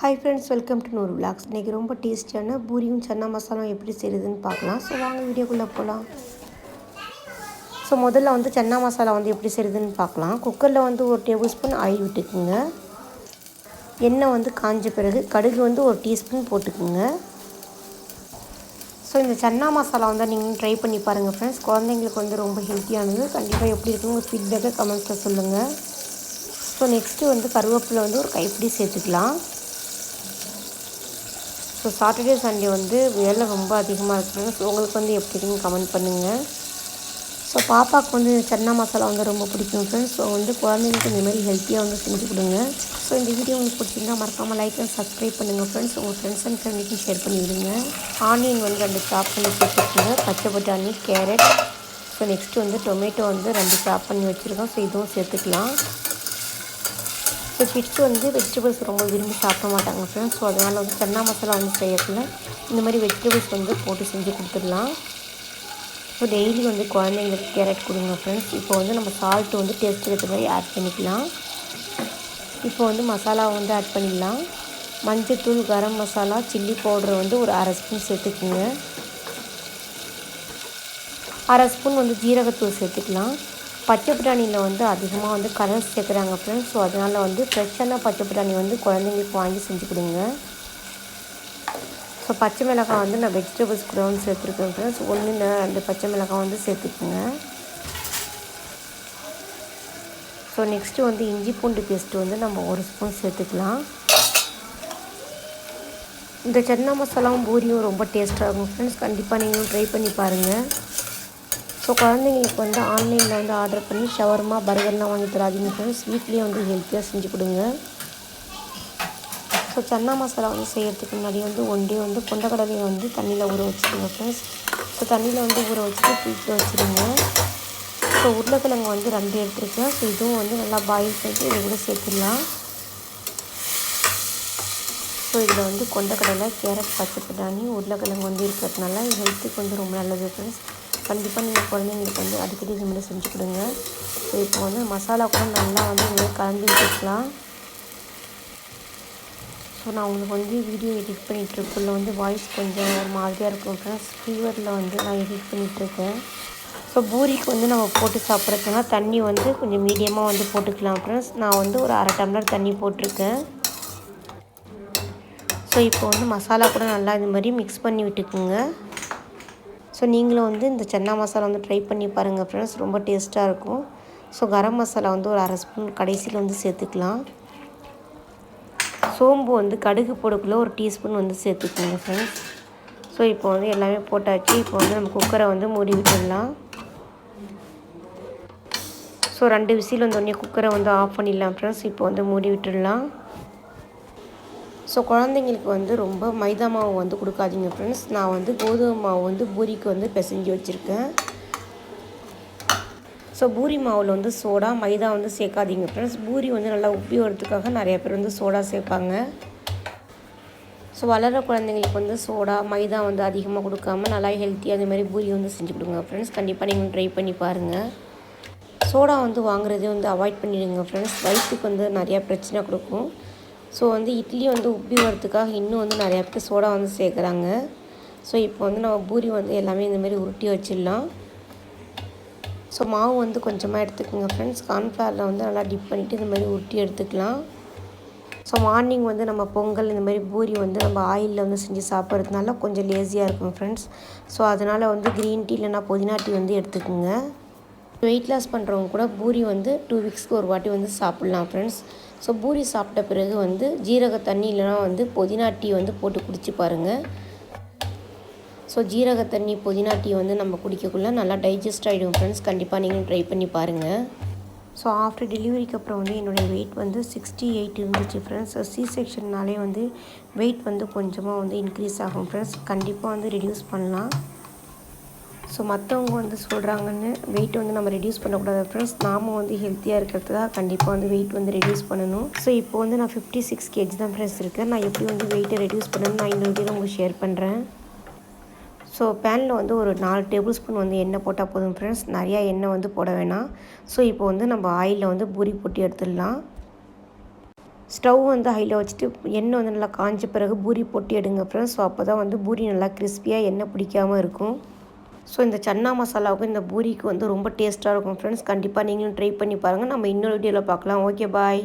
Hi friends welcome to நூறு vlogs இன்றைக்கி ரொம்ப டேஸ்டியான பூரியும் சன்னா மசாலாவும் எப்படி செய்யுதுன்னு பார்க்கலாம். ஸோ வாங்க வீடியோக்குள்ளே போகலாம் ஸோ முதல்ல வந்து சன்னா மசாலா வந்து எப்படி செய்யுதுன்னு பார்க்கலாம். குக்கரில் வந்து ஒரு டேபிள் ஸ்பூன் ஆயில் விட்டுக்குங்க. எண்ணெய் வந்து காஞ்ச பிறகு கடுகு வந்து ஒரு டீஸ்பூன் போட்டுக்குங்க. ஸோ இந்த சன்னா மசாலா வந்து நீங்கள் ட்ரை பண்ணி பாருங்கள் ஃப்ரெண்ட்ஸ் குழந்தைங்களுக்கு வந்து ரொம்ப ஹெல்த்தியானது கண்டிப்பாக எப்படி இருக்குங்க ஃபீட்பேக்கை கமெண்ட்ஸில் சொல்லுங்கள் ஸோ நெக்ஸ்ட்டு வந்து கருவேப்பிலை வந்து ஒரு கைப்பிடி சேர்த்துக்கலாம். ஸோ சாட்டர்டே சண்டே வந்து வேலை ரொம்ப அதிகமாக இருக்குங்க ஸோ உங்களுக்கு வந்து எப்படின்னு கமெண்ட் பண்ணுங்கள் ஸோ பாப்பாவுக்கு வந்து சன்னா மசாலா வந்து ரொம்ப பிடிக்கும் ஃப்ரெண்ட்ஸ் ஸோ வந்து குழந்தைங்களுக்கு இந்த மாதிரி ஹெல்த்தியாக வந்து செஞ்சு கொடுங்க. ஸோ இந்த வீடியோ உங்களுக்கு பிடிச்சிருந்தா மறக்காமல் லைக் அண்ட் சப்ஸ்கிரைப் பண்ணுங்கள் ஃப்ரெண்ட்ஸ் உங்கள் ஃப்ரெண்ட்ஸ் அண்ட் ஃபேமிலிக்கும் ஷேர் பண்ணிவிடுங்க ஆனியன் வந்து ரெண்டு சாப் பண்ணி சேர்த்துக்கோங்க பச்சை பட்டாணி கேரட் ஸோ நெக்ஸ்ட்டு வந்து டொமேட்டோ வந்து ரெண்டு சாப் பண்ணி வச்சுருக்கோம். ஸோ இதுவும் சேர்த்துக்கலாம். ஸோ கிட்ஸ் வந்து வெஜிடபிள்ஸ் ரொம்ப விரும்பி சாப்பிட மாட்டாங்க ஃப்ரெண்ட்ஸ் ஸோ அதனால் வந்து சன்னா மசாலா வந்து செய்யறதுல இந்த மாதிரி வெஜிடபிள்ஸ் வந்து போட்டு செஞ்சு கொடுத்துடலாம். ஸோ டெய்லி வந்து குழந்தைங்களுக்கு கேரட் கொடுங்க ஃப்ரெண்ட்ஸ் இப்போ வந்து நம்ம சால்ட் வந்து டேஸ்ட் ஏற்ற மாதிரி ஆட் பண்ணிக்கலாம். இப்போ வந்து மசாலா வந்து ஆட் பண்ணிடலாம். மஞ்சத்தூள் கரம் மசாலா சில்லி பவுடர் வந்து ஒரு அரை ஸ்பூன் சேர்த்துக்குங்க. அரை ஸ்பூன் வந்து ஜீரகத்தூள் சேர்த்துக்கலாம். பச்சை பட்டாணியில் வந்து அதிகமாக வந்து கலர் சேர்க்குறாங்க ஃப்ரெண்ட்ஸ் ஸோ அதனால் வந்து ஃப்ரெஷ்ஷான பச்சை பட்டாணி வந்து குழந்தைங்களுக்கு வாங்கி செஞ்சு கொடுங்க. ஸோ பச்சை மிளகாய் வந்து நான் வெஜிடபிள்ஸ் கூட வந்து சேர்த்துருக்கேன் ஃப்ரெண்ட்ஸ் ஒன்று ரெண்டு பச்சை மிளகாய் வந்து சேர்த்துக்குங்க. ஸோ நெக்ஸ்ட்டு வந்து இஞ்சி பூண்டு பேஸ்ட்டு வந்து நம்ம ஒரு ஸ்பூன் சேர்த்துக்கலாம். இந்த சன்னா மசாலாவும் பூரியும் ரொம்ப டேஸ்ட்டாக இருக்கும் ஃப்ரெண்ட்ஸ் கண்டிப்பாக நீங்களும் ட்ரை பண்ணி பாருங்கள் ஸோ குழந்தைங்களுக்கு வந்து ஆன்லைனில் வந்து ஆர்டர் பண்ணி ஷவர்மா பர்கர்லாம் வாங்கி தராதிங்க ஃப்ரெண்ட்ஸ் வீட்லேயே வந்து ஹெல்த்தியாக செஞ்சு கொடுங்க. ஸோ சன்னா மசாலா வந்து செய்கிறதுக்கு முன்னாடி வந்து ஒன்றே வந்து கொண்டக்கடலையை வந்து தண்ணியில் ஊற வச்சுருங்க ஃப்ரெண்ட்ஸ் ஸோ தண்ணியில் வந்து ஊற வச்சுட்டு தூக்கி வச்சுருங்க. ஸோ உருளைக்கிழங்கு வந்து ரெண்டு எடுத்துருக்கேன். ஸோ இதுவும் வந்து நல்லா பாயில் பண்ணிட்டு இதை கூட சேர்த்துடலாம். ஸோ இதில் வந்து கொண்டக்கடலை கேரட் பச்சை பட்டாணி உருளைக்கிழங்கு வந்து இருக்கிறதுனால ஹெல்த்துக்கு வந்து ரொம்ப நல்லது ஃப்ரெண்ட்ஸ் கண்டிப்பாக நீங்கள் குழந்தைங்களுக்கு வந்து அடிக்கடி இது மாதிரி செஞ்சு கொடுங்க. ஸோ இப்போ வந்து மசாலா கூட நல்லா வந்து நீங்கள் கலந்து வச்சுக்கலாம். ஸோ நான் உங்களுக்கு வந்து வீடியோ எடிட் பண்ணிகிட்ருக்குள்ள வந்து வாய்ஸ் கொஞ்சம் ஒரு மாதிரியாக இருக்கும் ஃப்ரெண்ட்ஸ் ஃபீவரில் வந்து நான் எடிட் பண்ணிகிட்ருக்கேன் ஸோ பூரிக்கு வந்து நம்ம போட்டு சாப்பிட்றதுனா தண்ணி வந்து கொஞ்சம் மீடியமாக வந்து போட்டுக்கலாம் ஃப்ரெண்ட்ஸ் நான் வந்து ஒரு அரை டம்ளர் தண்ணி போட்டிருக்கேன். ஸோ இப்போ வந்து மசாலா கூட நல்லா இது மாதிரி மிக்ஸ் பண்ணி விட்டுக்குங்க. ஸோ நீங்களும் வந்து இந்த சன்னா மசாலா வந்து ட்ரை பண்ணி பாருங்கள் ஃப்ரெண்ட்ஸ் ரொம்ப டேஸ்ட்டாக இருக்கும். ஸோ கரம் மசாலா வந்து ஒரு அரை ஸ்பூன் கடைசியில் வந்து சேர்த்துக்கலாம். சோம்பு வந்து கடுகு போடக்குள்ளே ஒரு டீஸ்பூன் வந்து சேர்த்துக்கோங்க ஃப்ரெண்ட்ஸ் ஸோ இப்போ வந்து எல்லாமே போட்டாச்சு. இப்போ வந்து நம்ம குக்கரை வந்து மூடி விட்டுடலாம் ஸோ ரெண்டு விசில் வந்தோடனே குக்கரை வந்து ஆஃப் பண்ணிடலாம் ஃப்ரெண்ட்ஸ் இப்போ வந்து மூடி விட்டுடலாம். ஸோ குழந்தைங்களுக்கு வந்து ரொம்ப மைதா மாவு வந்து கொடுக்காதீங்க ஃப்ரெண்ட்ஸ் நான் வந்து கோதுமை மாவு வந்து பூரிக்கு வந்து பிசைஞ்சு வச்சுருக்கேன். ஸோ பூரி மாவில் வந்து சோடா மைதா வந்து சேர்க்காதீங்க ஃப்ரெண்ட்ஸ் பூரி வந்து நல்லா உப்பி வரதுக்காக நிறைய பேர் வந்து சோடா சேர்ப்பாங்க. ஸோ வளர குழந்தைங்களுக்கு வந்து சோடா மைதா வந்து அதிகமாக கொடுக்காம நல்லா ஹெல்த்தியாக அந்த மாதிரி பூரி வந்து செஞ்சு கொடுங்க ஃப்ரெண்ட்ஸ் கண்டிப்பாக நீங்கள் ட்ரை பண்ணி பாருங்கள் சோடா வந்து வாங்குறதே வந்து அவாய்ட் பண்ணிடுங்க ஃப்ரெண்ட்ஸ் வயிற்றுக்கு வந்து நிறையா பிரச்சனை கொடுக்கும். ஸோ வந்து இட்லி வந்து உப்பி வரதுக்காக இன்னும் வந்து நிறையா பேர் சோடா வந்து சேர்க்குறாங்க. ஸோ இப்போ வந்து நம்ம பூரி வந்து எல்லாமே இந்தமாரி உருட்டி வச்சிடலாம். ஸோ மாவு வந்து கொஞ்சமாக எடுத்துக்கோங்க ஃப்ரெண்ட்ஸ் கார்ன்ஃப்ளவரில் வந்து நல்லா டிப் பண்ணிவிட்டு இந்த மாதிரி உருட்டி எடுத்துக்கலாம். ஸோ மார்னிங் வந்து நம்ம பொங்கல் இந்த மாதிரி பூரி வந்து நம்ம ஆயிலில் வந்து செஞ்சு சாப்பிட்றதுனால கொஞ்சம் லேசியாக இருக்கும் ஃப்ரெண்ட்ஸ் ஸோ அதனால் வந்து க்ரீன் டீ இல்லைனா புதினா டீ வந்து எடுத்துக்கோங்க. வெயிட் லாஸ் பண்ணுறவங்க கூட பூரி வந்து டூ வீக்ஸ்க்கு ஒரு வாட்டி வந்து சாப்பிட்லாம் ஃப்ரெண்ட்ஸ் ஸோ பூரி சாப்பிட்ட பிறகு வந்து ஜீரக தண்ணி இல்லைனா வந்து புதினா டீ வந்து போட்டு குடிச்சு பாருங்கள் ஸோ ஜீரக தண்ணி புதினா டீ வந்து நம்ம குடிக்கக்குள்ளே நல்லா டைஜஸ்ட் ஆகிடும் ஃப்ரெண்ட்ஸ் கண்டிப்பாக நீங்களும் ட்ரை பண்ணி பாருங்கள் ஸோ ஆஃப்டர் டெலிவரிக்கு அப்புறம் வந்து என்னுடைய வெயிட் வந்து சிக்ஸ்டி எயிட் இருந்துச்சு ஃப்ரெண்ட்ஸ் ஸோ சி செக்ஷன்னாலே வந்து வெயிட் வந்து கொஞ்சமாக வந்து இன்க்ரீஸ் ஆகும் ஃப்ரெண்ட்ஸ் கண்டிப்பாக வந்து ரெடியூஸ் பண்ணலாம். ஸோ மற்றவங்க வந்து சொல்கிறாங்கன்னு வெயிட் வந்து நம்ம ரெடியூஸ் பண்ணக்கூடாது. ஃப்ரெண்ட்ஸ் நாம வந்து ஹெல்த்தியாக இருக்கிறது தான் கண்டிப்பாக வந்து வெயிட் வந்து ரெடியூஸ் பண்ணணும். ஸோ இப்போ வந்து நான் ஃபிஃப்டி சிக்ஸ் கேஜி தான் ஃப்ரெண்ட்ஸ் இருக்கேன். நான் எப்படி வந்து வெயிட்டை ரெடியூஸ் பண்ணணும்னு நான் இந்த வீடியோ உங்களுக்கு ஷேர் பண்ணுறேன் ஸோ பேனில் வந்து ஒரு நாலு டேபிள் ஸ்பூன் வந்து எண்ணெய் போட்டால் போதும் ஃப்ரெண்ட்ஸ் நிறையா எண்ணெய் வந்து போட வேணாம். ஸோ இப்போ வந்து நம்ம ஆயிலில் வந்து பூரி போட்டு எடுத்துடலாம். ஸ்டவ் வந்து ஹையில் வச்சுட்டு எண்ணெய் வந்து நல்லா காஞ்ச பிறகு பூரி போட்டு எடுங்க ஃப்ரெண்ட்ஸ் ஸோ அப்போ தான் வந்து பூரி நல்லா கிறிஸ்பியாக எண்ணெய் பிடிக்காமல் இருக்கும். ஸோ இந்த சன்னா மசாலாவுக்கும் இந்த பூரிக்கு வந்து ரொம்ப டேஸ்ட்டாக இருக்கும். ஃப்ரெண்ட்ஸ் கண்டிப்பாக நீங்களும் ட்ரை பண்ணி பாருங்கள் நம்ம இன்னொரு வீடியோவில் பார்க்கலாம். Okay bye